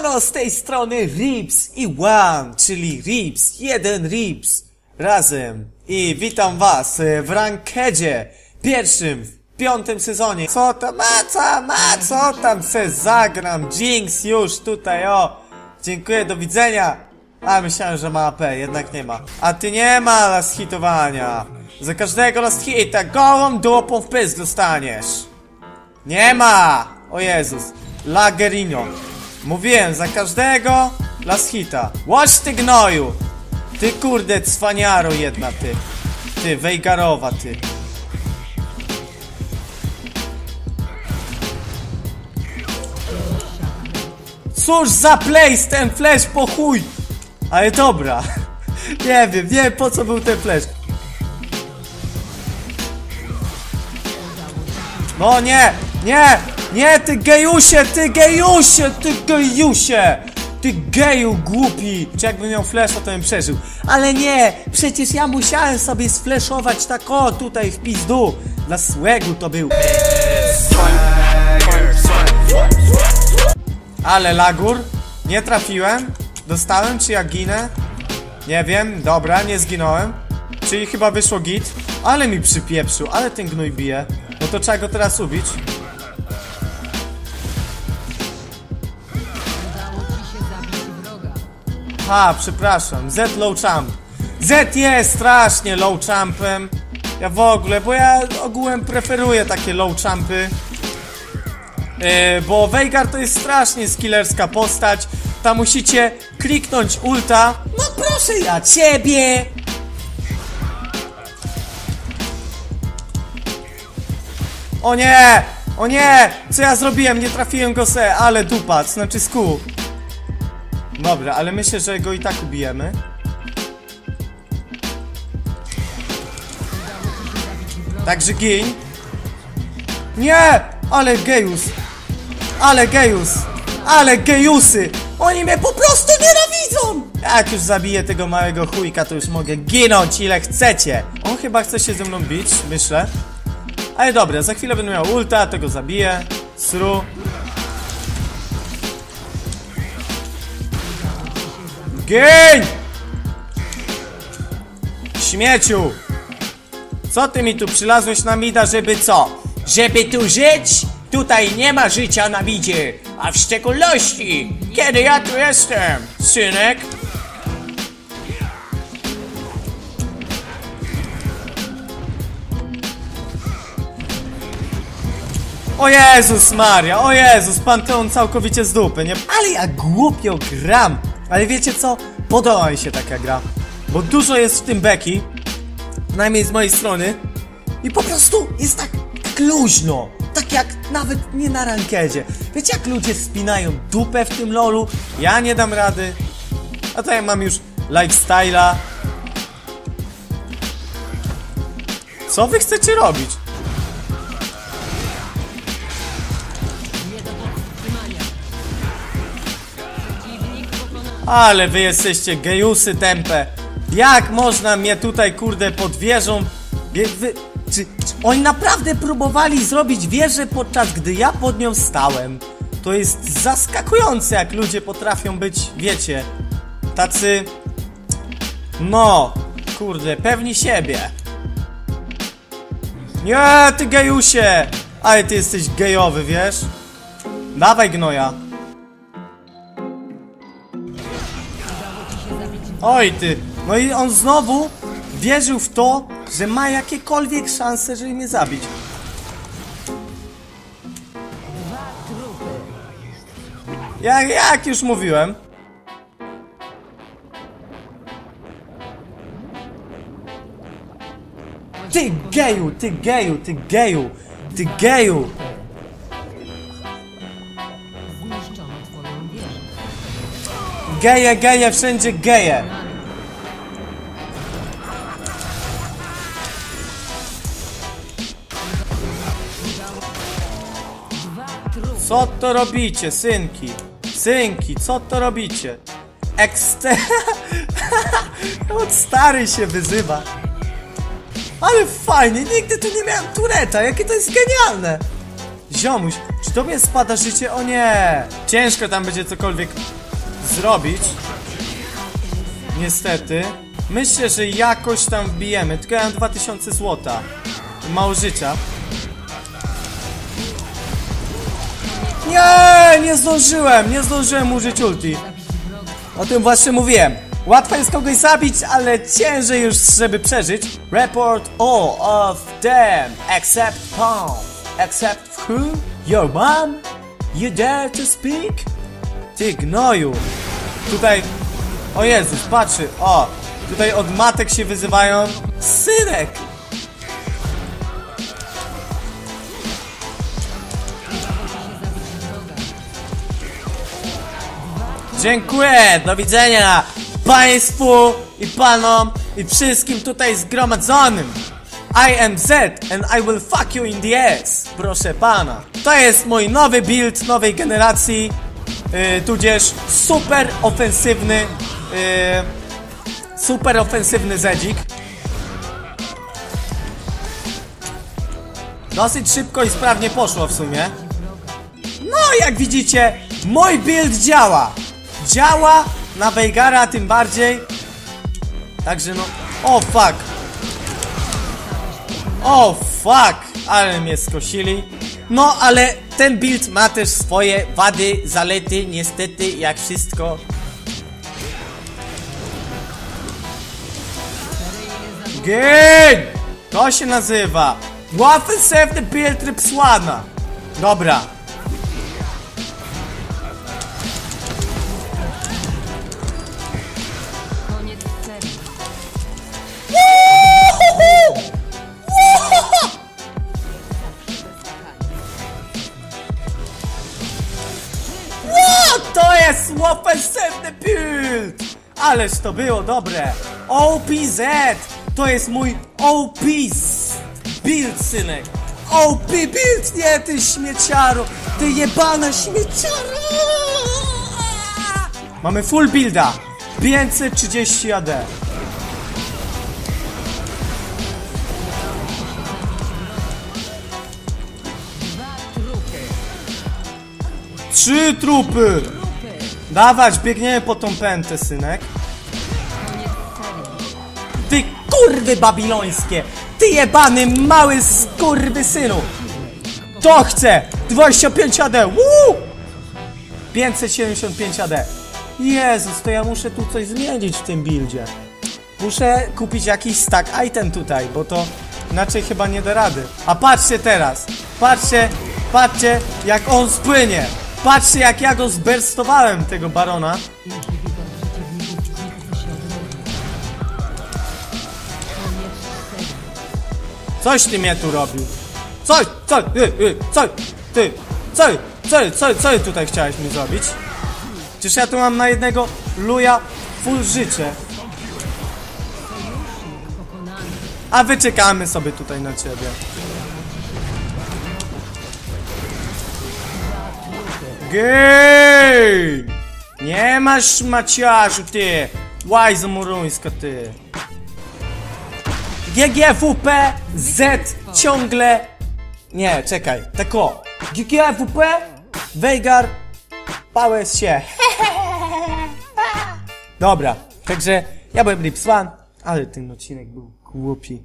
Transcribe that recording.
Siemano, z tej strony Rips i One, czyli Rips, jeden Rips, razem. I witam was w rankedzie pierwszym, w piątym sezonie. Co tam, ma co, ma co tam se zagram, Jinx już tutaj, o. Dziękuję, do widzenia. A, myślałem, że ma AP, jednak nie ma. A ty nie ma last hitowania. Za każdego last hita gołą dupą w pysk dostaniesz. Nie ma! O Jezus. Lagerino. Mówiłem, za każdego las hita. Łaś ty gnoju! Ty kurde cwaniaro jedna ty. Ty, Wejgarowa ty. Cóż za place ten flash po chuj! Ale dobra. Nie wiem, nie wiem po co był ten flash. No nie, nie, nie, ty gejusie, ty gejusie, ty gejusie! Ty geju głupi! Czy jakbym miał flesza, to bym przeżył. Ale nie, przecież ja musiałem sobie sfleszować tak o, tutaj w pizdu. Dla słegu to był. Ale lagur, nie trafiłem. Dostałem, czy ja ginę? Nie wiem, dobra, nie zginąłem. Czyli chyba wyszło git. Ale mi przypieprzył, ale ten gnój bije. No to trzeba go teraz ubić. Ha, przepraszam, Z low champ. Z jest strasznie low champem. Ja w ogóle, bo ja ogółem preferuję takie low champy. Yy, bo Veigar to jest strasznie skillerska postać. Tam musicie kliknąć ulta. No proszę ja ciebie! O nie! O nie! Co ja zrobiłem? Nie trafiłem go se, ale dupa, znaczy sku. Dobra, ale myślę, że go i tak ubijemy. Także gin. Nie! Ale gejus! Ale gejus! Ale gejusy! Oni mnie po prostu nienawidzą! Jak już zabiję tego małego chujka, to już mogę ginąć ile chcecie. On chyba chce się ze mną bić, myślę. Ale dobra, za chwilę będę miał ulta, to go zabiję. Sru. Gień! Śmieciu! Co ty mi tu przylazłeś na mida, żeby co? Żeby tu żyć? Tutaj nie ma życia na midzie, a w szczególności, kiedy ja tu jestem, synek. O Jezus Maria, o Jezus, Panteon całkowicie z dupy, nie? Ale ja głupio gram. Ale wiecie co? Podoba mi się taka gra. Bo dużo jest w tym beki, przynajmniej z mojej strony. I po prostu jest tak, tak luźno. Tak jak nawet nie na rankedzie. Wiecie jak ludzie spinają dupę w tym lolu? Ja nie dam rady. A to ja mam już lifestyle'a. Co wy chcecie robić? Ale wy jesteście gejusy tępe. Jak można mnie tutaj, kurde, pod wieżą... Wie, wy, czy, czy oni naprawdę próbowali zrobić wieżę, podczas gdy ja pod nią stałem? To jest zaskakujące, jak ludzie potrafią być, wiecie, tacy... No, kurde, pewni siebie. Nie, ty gejusie! Ale ty jesteś gejowy, wiesz? Dawaj gnoja. Oj ty, no i on znowu wierzył w to, że ma jakiekolwiek szanse, żeby mnie zabić. Jak, jak już mówiłem. Ty geju, ty geju, ty geju, ty geju. Geje, geje, wszędzie geje. Co to robicie, synki? Synki, co to robicie? Ekste... Od stary się wyzywa. Ale fajnie, nigdy tu nie miałem tureta, jakie to jest genialne. Ziomuś, czy tobie spada życie? O nie! Ciężko tam będzie cokolwiek zrobić. Niestety. Myślę, że jakoś tam wbijemy. Tylko ja mam 2000 złota. Mało życia. Nie, nie zdążyłem, nie zdążyłem użyć ulti. O tym właśnie mówiłem. Łatwo jest kogoś zabić, ale ciężej już, żeby przeżyć. Report all of them, except Pong. Except who? Your mom? You dare to speak? Ty gnoju. Tutaj... O Jezus, patrzy, o. Tutaj od matek się wyzywają. Synek! Dziękuję, do widzenia Państwu i Panom i wszystkim tutaj zgromadzonym. I am Z and I will fuck you in the ass. Proszę Pana. To jest mój nowy build nowej generacji yy, Tudzież super ofensywny yy, Super ofensywny Zedzik. Dosyć szybko i sprawnie poszło w sumie. No, jak widzicie, mój build działa. Działa na Veigara tym bardziej. Także no... O, fuck. O, fuck. Ale mnie skosili. No, ale ten build ma też swoje wady, zalety, niestety, jak wszystko. Gin! To się nazywa Offensywny build Rybsłana. Dobra. Ależ to było dobre! OPZ! To jest mój OP build, synek! OP build! Nie, ty śmieciaro! Ty jebana śmieciaro! Mamy full builda! 530 AD. Trzy trupy! Dawać, biegniemy po tą pętę, synek. Kurwy babilońskie! Ty jebany mały skurwy synu! To chcę! 25 AD! Woo! 575 AD. Jezus, to ja muszę tu coś zmienić w tym buildzie. Muszę kupić jakiś stack item tutaj, bo to inaczej chyba nie da rady. A patrzcie teraz! Patrzcie, patrzcie jak on spłynie! Patrzcie jak ja go zberstowałem, tego barona. Coś ty mnie tu robił. Coś, co, y, y, co, ty, co, co, co, co tutaj chciałeś mi zrobić? Przecież ja tu mam na jednego luja full życie. A wyczekamy sobie tutaj na ciebie. Gej! Nie masz maciarzu ty! Łajzo muruńska ty! GGWP Z ciągle... Nie, czekaj, tak o. GGWP Veigar Pałeś się. Dobra, także ja byłem Lipswan, ale ten odcinek był głupi.